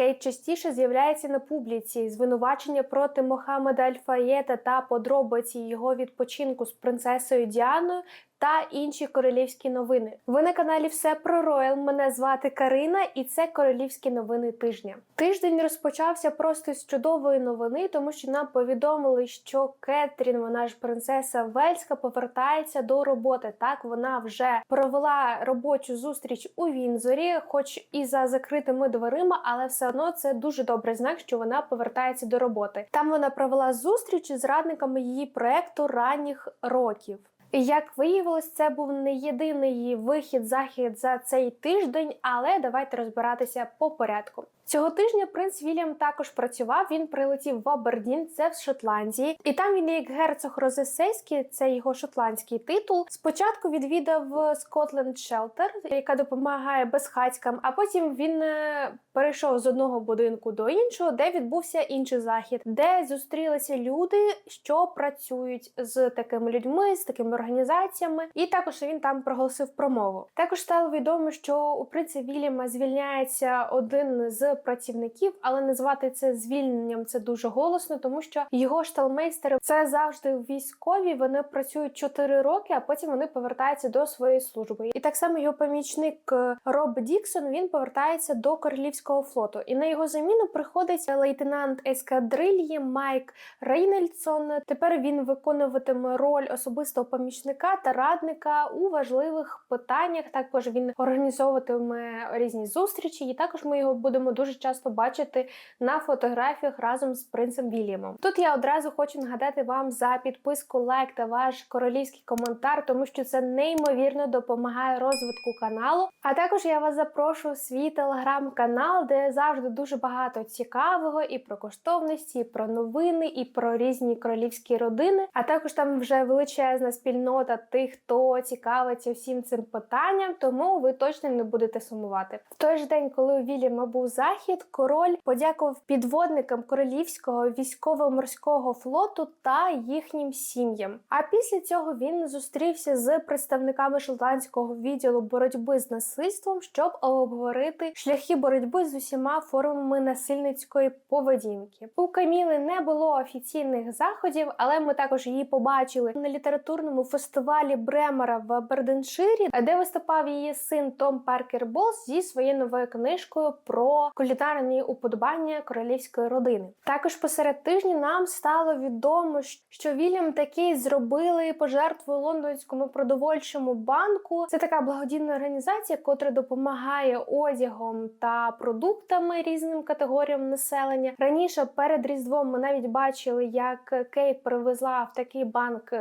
Кейт частіше з'являється на публіці. Звинувачення проти Мохамеда Альфаєта та подробиці його відпочинку з принцесою Діаною та інші королівські новини. Ви на каналі Все про Роял. Мене звати Карина, і це королівські новини тижня. Тиждень розпочався просто з чудової новини, тому що нам повідомили, що Кетрін, вона ж принцеса Вельська, повертається до роботи. Так вона вже провела робочу зустріч у Вінзорі, хоч і за закритими дверима, але все одно це дуже добрий знак, що вона повертається до роботи. Там вона провела зустріч з радниками її проекту ранніх років. Як виявилось, це був не єдиний вихід захід за цей тиждень, але давайте розбиратися по порядку. Цього тижня принц Вільям також працював. Він прилетів в Абердін, це в Шотландії, і там він, як герцог Розесейський, це його шотландський титул. Спочатку відвідав Скотленд Шелтер, яка допомагає безхатькам. А потім він е, перейшов з одного будинку до іншого, де відбувся інший захід, де зустрілися люди, що працюють з такими людьми, з такими організаціями. І також він там проголосив промову. Також стало відомо, що у принца Вільяма звільняється один з працівників, але назвати це звільненням це дуже голосно, тому що його шталмейстери це завжди військові. Вони працюють 4 роки, а потім вони повертаються до своєї служби. І так само його помічник е, Роб Діксон він повертається до королівського флоту. І на його заміну приходить лейтенант ескадрильї Майк Рейнельдсон. Тепер він виконуватиме роль особистого помічника та радника у важливих питаннях. Також він організовуватиме різні зустрічі, і також ми його будемо дуже часто бачити на фотографіях разом з принцем Вільямом. Тут я одразу хочу нагадати вам за підписку, лайк та ваш королівський коментар, тому що це неймовірно допомагає розвитку каналу. А також я вас запрошую в свій телеграм-канал, де завжди дуже багато цікавого і про коштовності, і про новини, і про різні королівські родини. А також там вже величезна спільнота тих, хто цікавиться всім цим питанням, тому ви точно не будете сумувати. В той же день, коли у Вільяма був захід, король подякував підводникам королівського військово-морського флоту та їхнім сім'ям. А після цього він зустрівся з представниками шотландського відділу боротьби з насильством, щоб обговорити шляхи боротьби з усіма формами насильницької поведінки. У Каміли не було офіційних заходів, але ми також її побачили на літературному фестивалі Бремера в Берденширі, де виступав її син Том Паркер Болс зі своєю новою книжкою про кулінарні уподобання королівської родини. Також посеред тижня нам стало відомо, що Вільям таки зробили пожертву лондонському продовольчому банку. Це така благодійна організація, котра допомагає одягом та продуктами різним категоріям населення. Раніше перед різдвом ми навіть бачили, як Кейт привезла в такий банк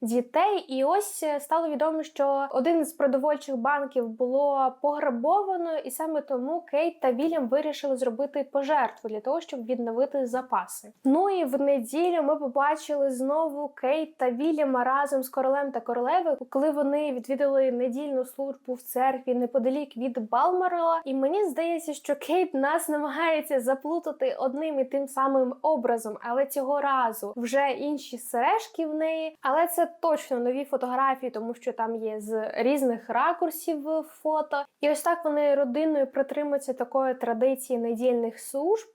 дітей, і ось стало відомо, що один з продовольчих банків було пограбовано, і саме тому Кейт та Вільям вирішили зробити пожертву для того, щоб відновити запаси. Ну і в неділю ми побачили знову Кейт та Вільяма разом з королем та королевою, коли вони відвідали недільну службу в церкві неподалік від Балмарела. І мені здається, що Кейт нас намагається заплутати одним і тим самим образом, але цього разу вже інші сережки в неї. Але це точно нові фотографії, тому що там є з різних ракурсів фото. І ось так вони родиною притримуються такої традиції недільних служб.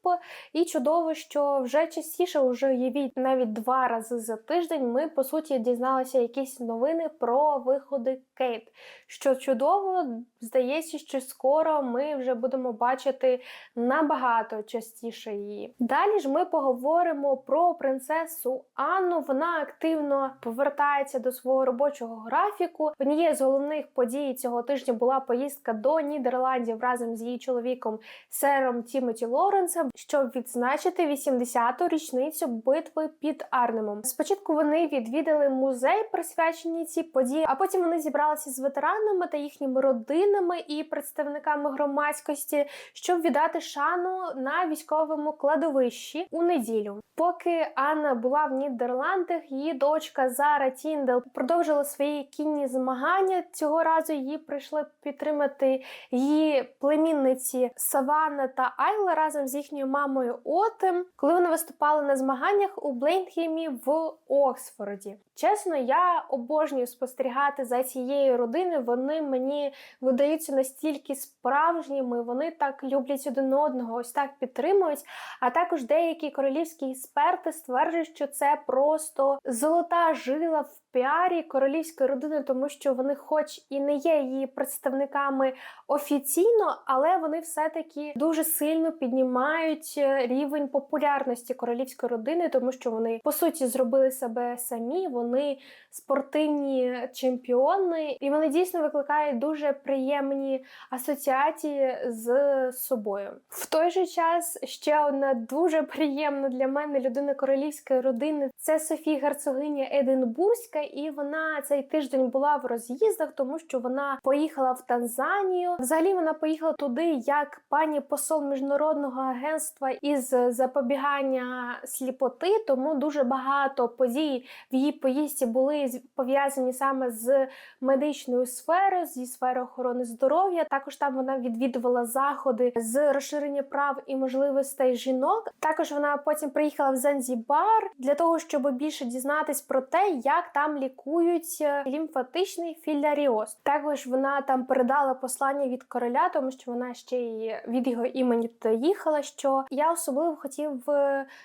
І чудово, що вже частіше, вже уявіть, навіть два рази за тиждень, ми по суті дізналися якісь новини про виходи Кейт. Що чудово, здається, що скоро ми вже будемо бачити набагато частіше її. Далі ж ми поговоримо про принцесу Анну. Вона активно повертається до свого робочого графіку. Однією з головних подій цього тижня була поїздка до Нідерландів разом з її чоловіком сером Тімоті Лоренсом, щоб відзначити 80-ту річницю битви під Арнемом. Спочатку вони відвідали музей, присвячений цій події, а потім вони зібралися з ветеранами та їхніми родинами і представниками громадськості, щоб віддати шану на військовому кладовищі у неділю. Поки Анна була в Нідерландах, її дочка Зара Тіндел продовжила свої кінні змагання. Цього разу її прийшли підтримати її племінниці Саванна та Айла разом з їхньою мамою Отем, коли вони виступали на змаганнях у Блейнхемі в Оксфорді. Чесно, я обожнюю спостерігати за цією цієї родини вони мені видаються настільки справжніми. Вони так люблять один одного, ось так підтримують. А також деякі королівські експерти стверджують, що це просто золота жила в піарі королівської родини, тому що вони, хоч і не є її представниками офіційно, але вони все-таки дуже сильно піднімають е, рівень популярності королівської родини, тому що вони по суті зробили себе самі. Вони спортивні чемпіони, і вони дійсно викликають дуже приємні асоціації з собою. В той же час ще одна дуже приємна для мене людина королівської родини це Софія Герцогиня Единбурзька, і вона цей тиждень була в роз'їздах, тому що вона поїхала в Танзанію. Взагалі вона поїхала туди як пані посол міжнародного агентства із запобігання сліпоти. Тому дуже багато подій в її поїздці були пов'язані саме з медичною сферою, зі сферою охорони здоров'я. Також там вона відвідувала заходи з розширення прав і можливостей жінок. Також вона потім приїхала в Занзібар для того, щоб більше дізнатись про те, як там лікують е, лімфатичний філяріоз. Також вона там передала послання від короля, тому що вона ще й від його імені туди їхала. Що я особливо хотів,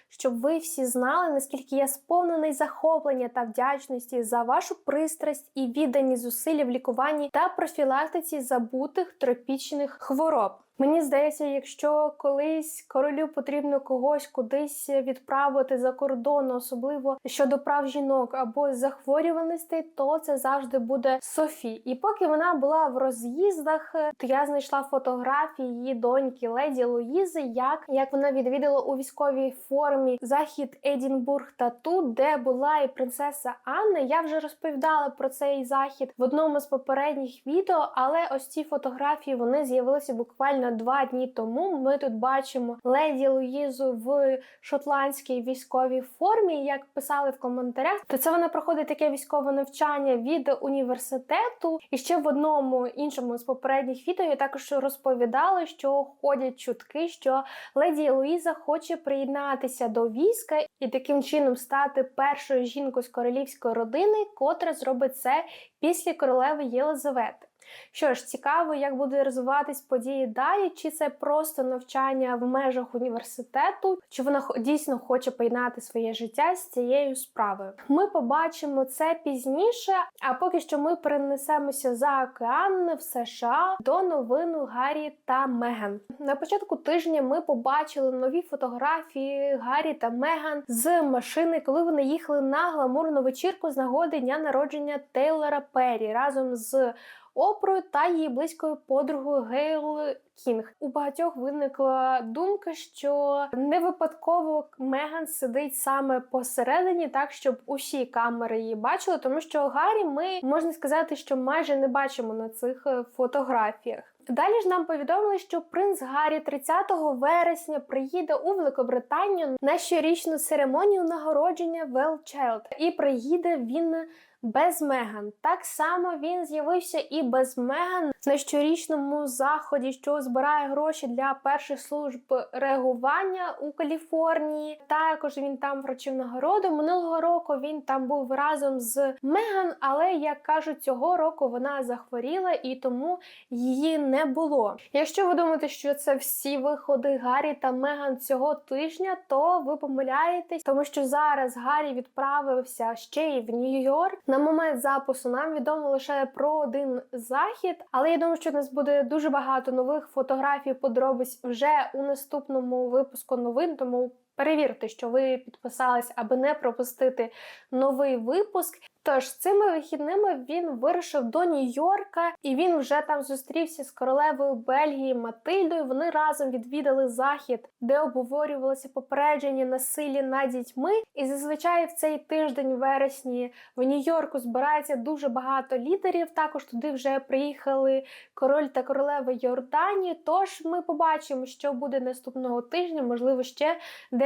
щоб ви всі знали, наскільки я сповнений захоплення та вдячності за вашу пристрасть і віддані зусилля в лікуванні та профілактиці забутих тропічних хвороб. Мені здається, якщо колись королю потрібно когось кудись відправити за кордон, особливо щодо прав жінок або захворюваностей, то це завжди буде Софі. І поки вона була в роз'їздах, то я знайшла фотографії її доньки леді Луїзи, як, як вона відвідала у військовій формі захід Едінбург Тату, де була і принцеса Анна. Я вже розповідала про цей захід в одному з попередніх відео, але ось ці фотографії вони з'явилися буквально два дні тому. Ми тут бачимо леді Луїзу в шотландській військовій формі. Як писали в коментарях, то це вона проходить таке військове навчання від університету. І ще в одному іншому з попередніх відео я також розповідала, що ходять чутки, що леді Луїза хоче приєднатися до війська і таким чином стати першою жінкою з королівської родини, котра зробить це після королеви Єлизавети. Що ж, цікаво, як буде розвиватись події далі, чи це просто навчання в межах університету, чи вона дійсно хоче поєднати своє життя з цією справою. Ми побачимо це пізніше, а поки що ми перенесемося за океан в США до новину Гаррі та Меган. На початку тижня ми побачили нові фотографії Гаррі та Меган з машини, коли вони їхали на гламурну вечірку з нагоди дня народження Тейлора Перрі разом з Опрою та її близькою подругою Гейл Кінг. У багатьох виникла думка, що не випадково Меган сидить саме посередині, так щоб усі камери її бачили, тому що Гаррі ми можна сказати, що майже не бачимо на цих е, фотографіях. Далі ж нам повідомили, що принц Гаррі 30 вересня приїде у Великобританію на щорічну церемонію нагородження Child. І приїде він без Меган. Так само він з'явився і без Меган на щорічному заході, що збирає гроші для перших служб реагування у Каліфорнії. Також він там вручив нагороду. Минулого року він там був разом з Меган, але як кажуть, цього року вона захворіла і тому її не було. Якщо ви думаєте, що це всі виходи Гаррі та Меган цього тижня, то ви помиляєтесь, тому що зараз Гаррі відправився ще й в Нью-Йорк. На момент запису нам відомо лише про один захід, але я думаю, що у нас буде дуже багато нових фотографій, подробиць вже у наступному випуску новин. Тому перевірте, що ви підписались, аби не пропустити новий випуск. Тож цими вихідними він вирушив до Нью-Йорка, і він вже там зустрівся з королевою Бельгії Матильдою. Вони разом відвідали захід, де обговорювалося попередження насилля над дітьми. І зазвичай в цей тиждень, вересні, в Нью-Йорку збирається дуже багато лідерів. Також туди вже приїхали король та королева Йорданії. Тож ми побачимо, що буде наступного тижня. Можливо, ще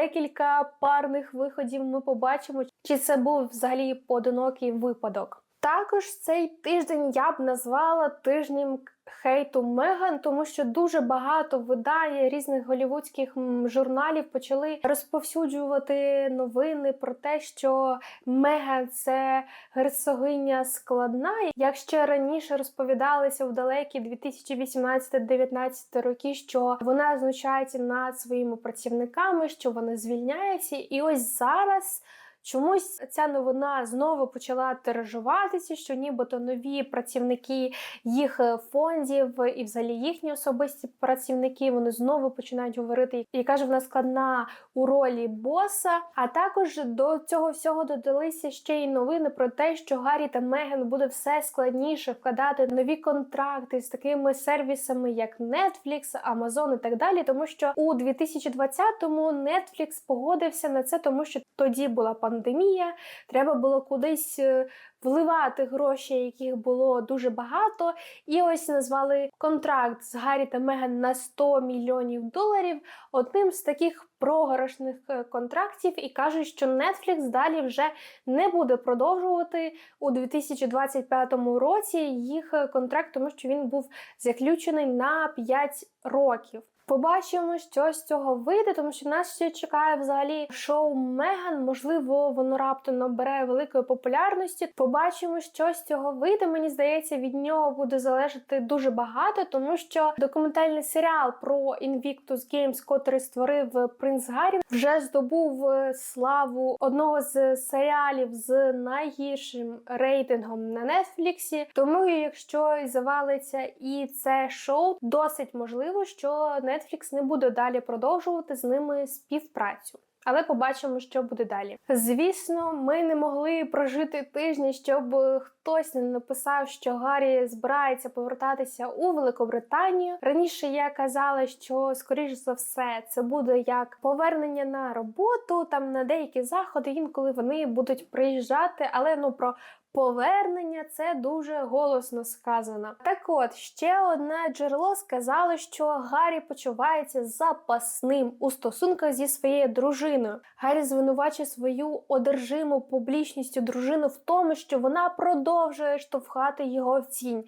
декілька парних виходів ми побачимо, чи це був взагалі поодинокий випадок. Також цей тиждень я б назвала тижнем хейту Меган, тому що дуже багато видань різних голівудських журналів почали розповсюджувати новини про те, що Меган це герцогиня складна. Як ще раніше розповідалися в далекі 2018-19 роки, що вона знущається над своїми працівниками, що вони звільняються, і ось зараз. Чомусь ця новина знову почала тиражуватися, що нібито нові працівники їх е, фондів і взагалі їхні особисті працівники вони знову починають говорити, яка ж вона складна у ролі боса. А також до цього всього додалися ще й новини про те, що Гаррі та Меган буде все складніше вкладати нові контракти з такими сервісами, як Netflix, Amazon і так далі. Тому що у 2020-му Netflix погодився на це, тому що тоді була пандемія, треба було кудись е, вливати гроші, яких було дуже багато. І ось назвали контракт з Гаррі та Меган на 100 мільйонів доларів одним з таких програшних е, контрактів, і кажуть, що Netflix далі вже не буде продовжувати у 2025 році їх е, контракт, тому що він був заключений на 5 років. Побачимо, що з цього вийде, тому що нас ще чекає взагалі шоу Меган. Можливо, воно раптом набере великої популярності. Побачимо, що з цього вийде. Мені здається, від нього буде залежати дуже багато, тому що документальний серіал про Invictus Games, котрий створив принц Гаррі, вже здобув е, славу одного з серіалів з найгіршим рейтингом на Нетфліксі. Тому, якщо завалиться і це шоу, досить можливо, що Netflix не буде далі продовжувати з ними співпрацю. Але побачимо, що буде далі. Звісно, ми не могли прожити тижні, щоб хтось не написав, що Гаррі збирається повертатися у Великобританію. Раніше я казала, що скоріш за все це буде як повернення на роботу, там на деякі заходи, інколи вони будуть приїжджати, але ну про. Повернення це дуже голосно сказано. Так от ще одне джерело сказало, що Гаррі почувається запасним у стосунках зі своєю дружиною. Гаррі звинувачує свою одержиму публічністю дружину в тому, що вона продовжує штовхати його в тінь.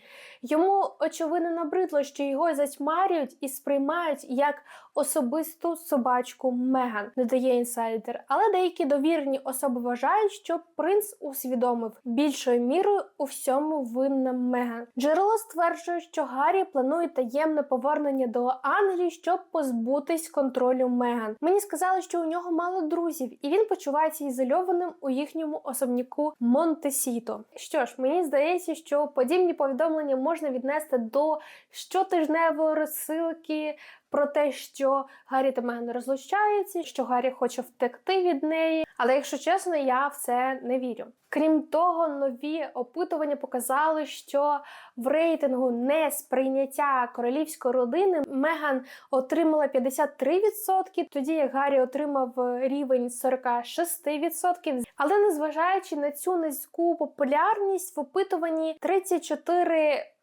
Йому очевидно набридло, що його затьмарюють і сприймають як особисту собачку Меган, додає інсайдер. Але деякі довірені особи вважають, що принц усвідомив більшою мірою у всьому винна Меган. Джерело стверджує, що Гаррі планує таємне повернення до Англії, щоб позбутись контролю Меган. Мені сказали, що у нього мало друзів, і він почувається ізольованим у їхньому особняку Монтесіто. Що ж, мені здається, що подібні повідомлення можна віднести до щотижневої розсилки про те, що Гаррі та Меган розлучаються, що Гаррі хоче втекти від неї. Але якщо чесно, я в це не вірю. Крім того, нові опитування показали, що в рейтингу несприйняття королівської родини Меган отримала 53%, тоді як Гаррі отримав рівень 46%. Але незважаючи на цю низьку популярність в опитуванні 34% Відсотки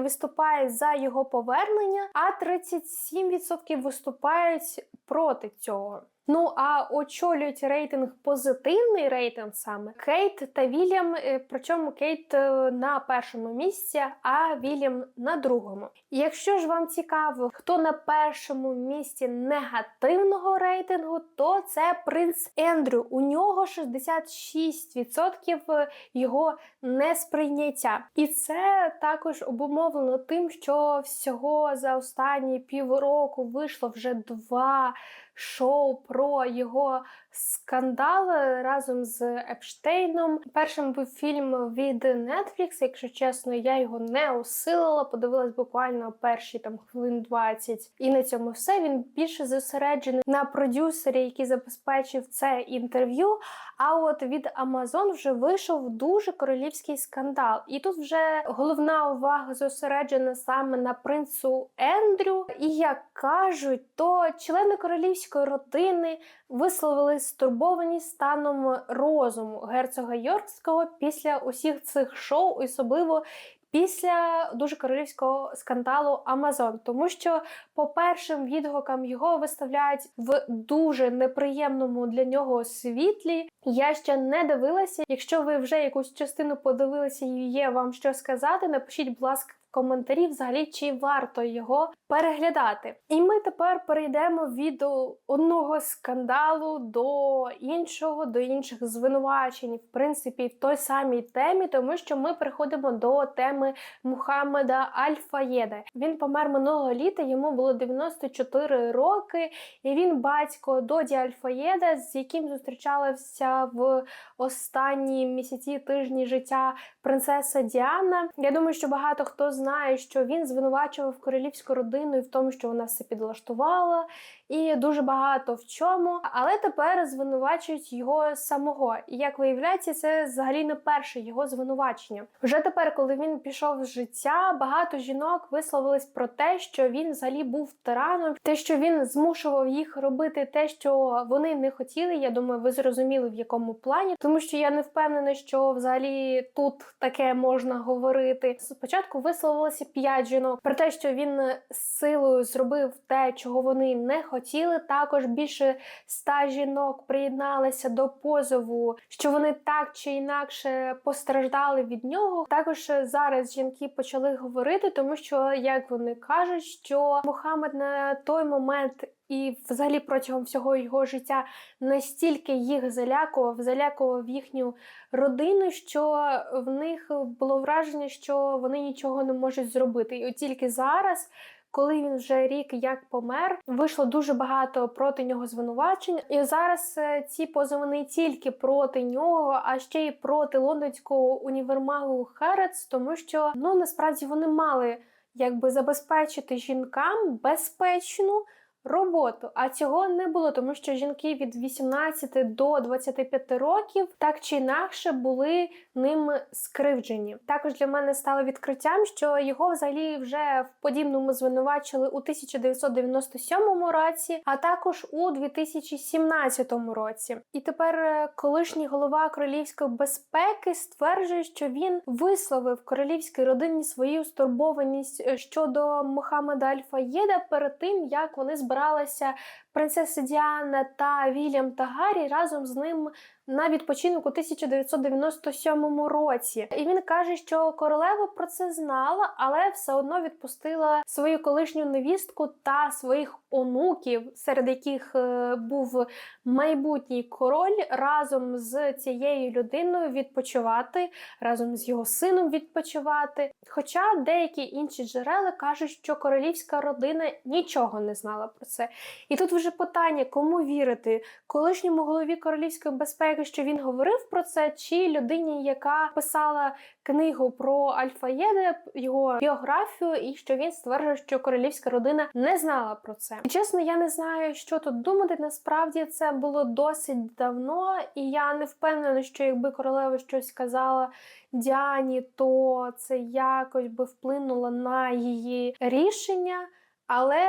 виступають за його повернення, а 37% виступають проти цього. Ну а очолюють рейтинг позитивний рейтинг саме Кейт та Вільям. е, Причому Кейт е, на першому місці, а Вільям на другому. Якщо ж вам цікаво, хто на першому місці негативного рейтингу, то це принц Ендрю. У нього 66% його несприйняття. І це також обумовлено тим, що всього за останні півроку вийшло вже два шоу про його скандал разом з Епштейном. Першим був фільм від Netflix, якщо чесно, я його не осилила, подивилась буквально перші там хвилин 20. І на цьому все. Він більше зосереджений на продюсері, який забезпечив це інтерв'ю. А от від Amazon вже вийшов дуже королівський скандал. І тут вже головна увага зосереджена саме на принцу Ендрю. І як кажуть, то члени королівської родини висловили стурбованість станом розуму герцога Йоркського після усіх цих шоу, особливо після дуже королівського скандалу Амазон, тому що по першим відгукам його виставляють в дуже неприємному для нього світлі. Я ще не дивилася. Якщо ви вже якусь частину подивилися і є вам що сказати, напишіть, будь ласка. Коментарі взагалі чи варто його переглядати, і ми тепер перейдемо від одного скандалу до іншого, до інших звинувачень, в принципі, в той самій темі, тому що ми переходимо до теми Мухаммеда Аль-Фаєда. Він помер минулого літа, йому було 94 роки, і він батько Доді Аль-Фаєда, з яким зустрічалася в останні місяці тижні життя принцеса Діана. Я думаю, що багато хто знає, що він звинувачував королівську родину і в тому, що вона все підлаштувала, і дуже багато в чому. Але тепер звинувачують його самого. І як виявляється, це взагалі не перше його звинувачення. Вже тепер, коли він пішов з життя, багато жінок висловились про те, що він взагалі був тираном, те, що він змушував їх робити те, що вони не хотіли. Я думаю, ви зрозуміли в якому плані, тому що я не впевнена, що взагалі тут таке можна говорити. Спочатку висловилося п'ять жінок про те, що він силою зробив те, чого вони не хотіли. Також більше ста жінок приєдналися до позову, що вони так чи інакше постраждали від нього. Також зараз жінки почали говорити, тому що як вони кажуть, що Мухаммед на той момент. І, взагалі, протягом всього його життя настільки їх залякував, залякував їхню родину, що в них було враження, що вони нічого не можуть зробити. І от тільки зараз коли він вже рік як помер, вийшло дуже багато проти нього звинувачень. І зараз е, ці позови не тільки проти нього, а ще й проти лондонського універмагу Херец, тому що ну насправді вони мали якби забезпечити жінкам безпечну роботу. А цього не було, тому що жінки від 18 до 25 років так чи інакше були ним скривджені. Також для мене стало відкриттям, що його взагалі вже в подібному звинувачили у 1997 році, а також у 2017 році. І тепер е, колишній голова королівської безпеки стверджує, що він висловив королівській родині свою стурбованість е, щодо Мохаммеда Аль-Фаєда перед тим, як вони збиралися збиралася принцеса Діана та Вільям та Гаррі разом з ним на відпочинок у 1997 році. І він каже, що королева про це знала, але все одно відпустила свою колишню невістку та своїх онуків, серед яких е, був майбутній король, разом з цією людиною відпочивати, разом з його сином відпочивати. Хоча деякі інші джерела кажуть, що королівська родина нічого не знала про це. І тут вже питання, кому вірити, колишньому голові королівської безпеки, що він говорив про це, чи людині, яка писала книгу про Альфаєде, його біографію, і що він стверджує, що королівська родина не знала про це. І чесно, я не знаю, що тут думати. Насправді це було досить давно, і я не впевнена, що якби королева щось сказала Діані, то це якось би вплинуло на її рішення. Але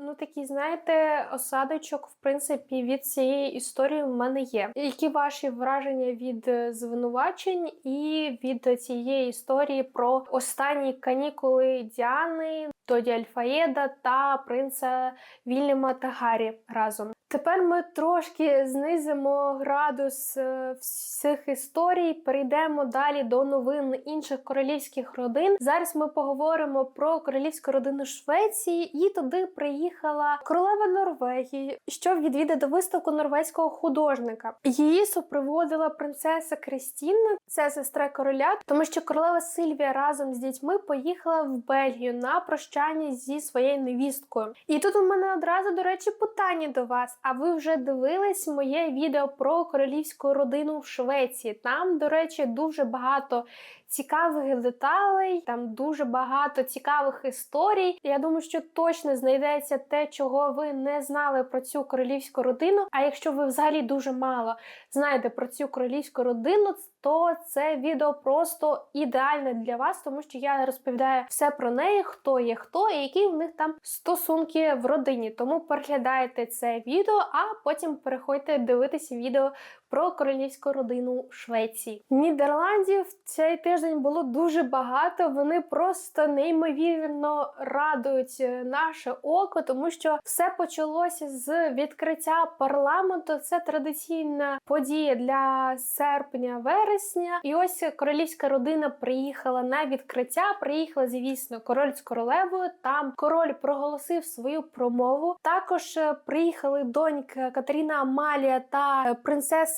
Ну, такий, знаєте, осадочок, в принципі, від цієї історії в мене є. Які ваші враження від е, звинувачень і від цієї історії про останні канікули Діани, Тоді Альфаєда та принца Вільяма та Гаррі разом? Тепер ми трошки знизимо градус е, всіх історій, перейдемо далі до новин інших королівських родин. Зараз ми поговоримо про королівську родину Швеції, і туди приїхала королева Норвегії, щоб відвідати виставку норвезького художника. Її супроводила принцеса Крістіна, це сестра короля, тому що королева Сильвія разом з дітьми поїхала в Бельгію на прощання зі своєю невісткою. І тут у мене одразу, до речі, питання до вас. А ви вже дивились моє відео про королівську родину в Швеції? Там, до речі, дуже багато цікавих деталей, там дуже багато цікавих історій. Я думаю, що точно знайдеться те, чого ви не знали про цю королівську родину. А якщо ви взагалі дуже мало знаєте про цю королівську родину, то це відео просто ідеальне для вас, тому що я розповідаю все про неї, хто є хто і які в них там стосунки в родині. Тому переглядайте це відео, а потім переходьте дивитися відео про королівську родину Швеції. Нідерландів цей тиждень було дуже багато. Вони просто неймовірно радують е, наше око, тому що все почалося з відкриття парламенту. Це традиційна подія для серпня-вересня. І ось королівська родина приїхала на відкриття. Приїхала, звісно, король з королевою. Там король проголосив свою промову. Також е, приїхали донька Катерина Амалія та е,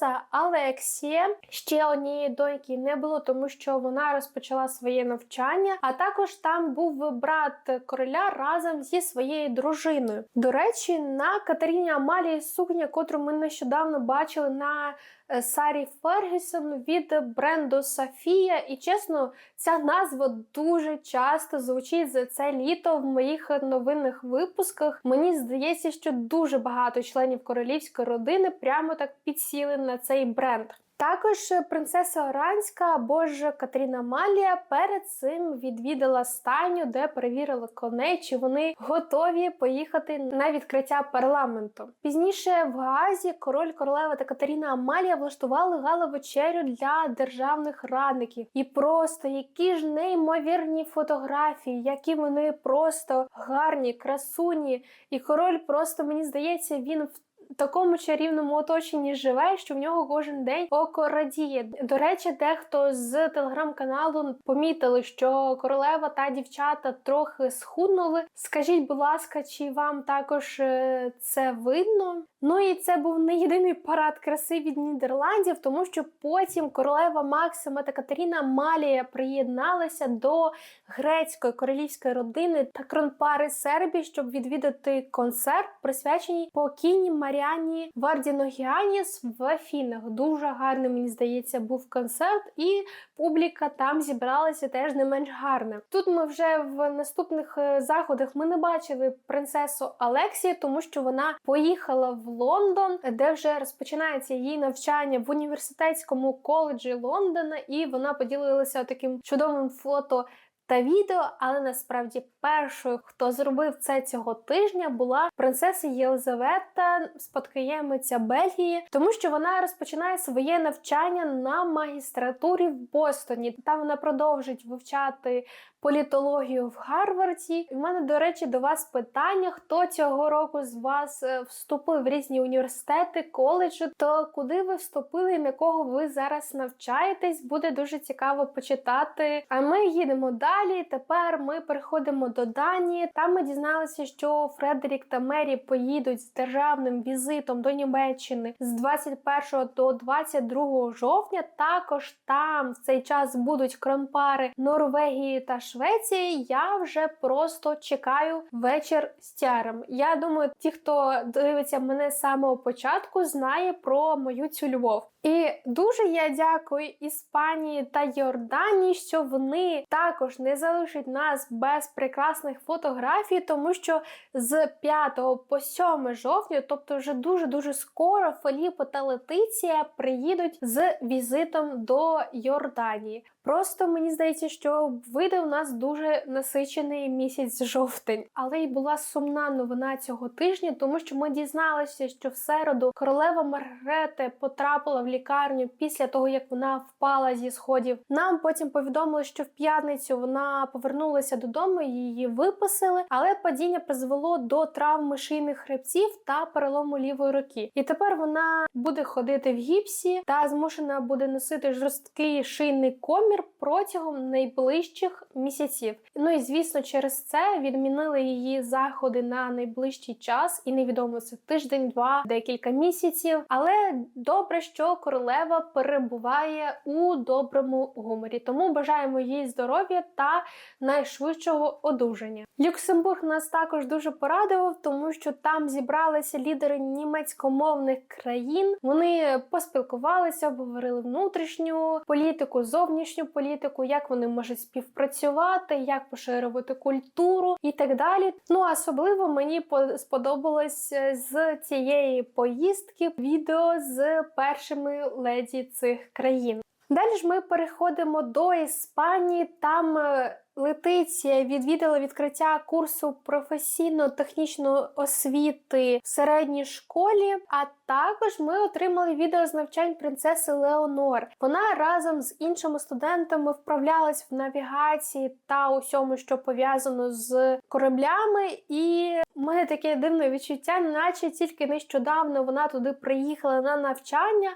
принцеса Алексія. Ще однієї доньки не було, тому що вона розпочала своє навчання. А також там був брат короля разом зі своєю дружиною. До речі, на Катерині Амалії сукня, котру ми нещодавно бачили на Сарі Фергюсон від бренду Софія. І чесно, ця назва дуже часто звучить за це літо в моїх новинних випусках. Мені здається, що дуже багато членів королівської родини прямо так підсіли на цей бренд. Також принцеса Оранська або ж Катерина Малія перед цим відвідала стайню, де перевірили коней, чи вони готові поїхати на відкриття парламенту. Пізніше в Гаазі король, королева та Катерина Амалія влаштували гала-вечерю для державних радників. І просто які ж неймовірні фотографії, які вони просто гарні, красуні. І король просто мені здається, він в такому чарівному оточенні живе, що в нього кожен день око радіє. До речі, дехто з телеграм-каналу помітили, що королева та дівчата трохи схуднули. Скажіть, будь ласка, чи вам також е, це видно? Ну і це був не єдиний парад краси від Нідерландів, тому що потім королева Максима та Катерина Малія приєдналися до грецької королівської родини та кронпари Сербії, щоб відвідати концерт, присвячений покійній Маріані Вардіногіаніс в Афінах. Дуже гарний, мені здається, був концерт, і публіка там зібралася теж не менш гарна. Тут ми вже в наступних е, заходах ми не бачили принцесу Алексію, тому що вона поїхала в Лондон, де вже розпочинається її навчання в університетському коледжі Лондона, і вона поділилася таким чудовим фото. Та відео, але насправді першою, хто зробив це цього тижня, була принцеса Єлизавета, спадкоємиця Бельгії, тому що вона розпочинає своє навчання на магістратурі в Бостоні. Там вона продовжить вивчати політологію в Гарварді. У мене, до речі, до вас питання: хто цього року з вас е, вступив в різні університети, коледжі, то куди ви вступили, на кого ви зараз навчаєтесь? Буде дуже цікаво почитати. А ми їдемо далі. Тепер ми переходимо до Данії. Там ми дізналися, що Фредерік та Мері поїдуть з державним візитом до Німеччини з 21 до 22 жовтня. Також там в цей час будуть кронпари Норвегії та Швеції. Я вже просто чекаю вечір з тяром. Я думаю, ті, хто дивиться мене з самого початку, знає про мою цю любов. І дуже я дякую Іспанії та Йорданії, що вони також не залишать нас без прекрасних фотографій, тому що з 5 по 7 жовтня, тобто вже дуже дуже скоро, Феліпо та Летиція приїдуть з візитом до Йорданії. Просто мені здається, що вийде у нас дуже насичений місяць жовтень, але й була сумна новина цього тижня, тому що ми дізналися, що в середу королева Маргрете потрапила в лікарню після того, як вона впала зі сходів. Нам потім повідомили, що в п'ятницю вона повернулася додому, її виписали, але падіння призвело до травми шийних хребців та перелому лівої руки. І тепер вона буде ходити в гіпсі та змушена буде носити жорсткий шийний комір протягом найближчих місяців. Ну і звісно, через це відмінили її заходи на найближчий час, і невідомо це тиждень, два, декілька місяців. Але добре, що королева перебуває у доброму гуморі. Тому бажаємо їй здоров'я та найшвидшого одужання. Люксембург нас також дуже порадував, тому що там зібралися лідери німецькомовних країн. Вони поспілкувалися, обговорили внутрішню політику, зовнішню політику, як вони можуть співпрацювати, як поширювати культуру і так далі. Ну особливо мені сподобалось е, з цієї поїздки відео з першими леді цих країн. Далі ж ми переходимо до Іспанії. Там е, Летиція відвідала відкриття курсу професійно-технічної освіти в середній школі. А також ми отримали відео з навчань принцеси Леонор. Вона разом з іншими студентами вправлялась в навігації та усьому, що пов'язано з кораблями. І в мене таке дивне відчуття, наче тільки нещодавно вона туди приїхала на навчання.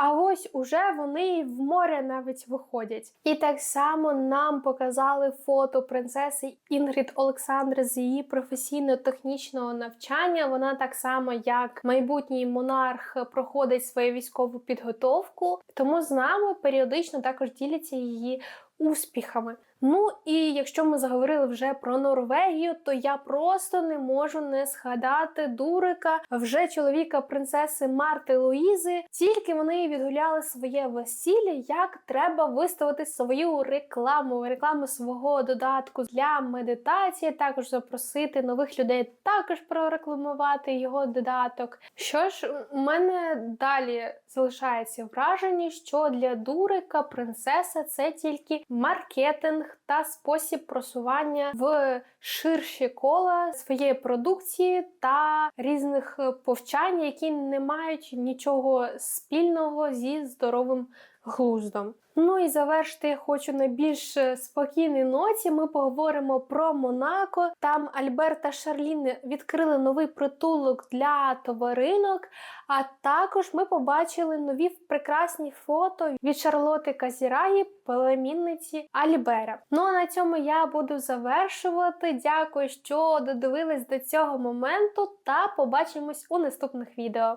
А ось уже вони в море навіть виходять. І так само нам показали фото принцеси Інгрід Олександри з її професійно-технічного навчання. Вона так само, як майбутній монарх, проходить свою військову підготовку, тому з нами періодично також діляться її успіхами. Ну і якщо ми заговорили вже про Норвегію, то я просто не можу не згадати дурика вже чоловіка принцеси Марти Луїзи. Тільки вони відгуляли своє весілля, як треба виставити свою рекламу, рекламу свого додатку для медитації, також запросити нових людей, також прорекламувати його додаток. Що ж, у мене далі залишається враження, що для дурика принцеса це тільки маркетинг та спосіб просування в ширші кола своєї продукції та різних повчань, які не мають нічого спільного зі здоровим глуздом. Ну і завершити я хочу на більш е, спокійній ноті. Ми поговоримо про Монако. Там Альберт та Шарлін відкрили новий притулок для тваринок. А також ми побачили нові прекрасні фото від Шарлоти Казіраї, племінниці Альбера. Ну а на цьому я буду завершувати. Дякую, що додивились до цього моменту, та побачимось у наступних відео.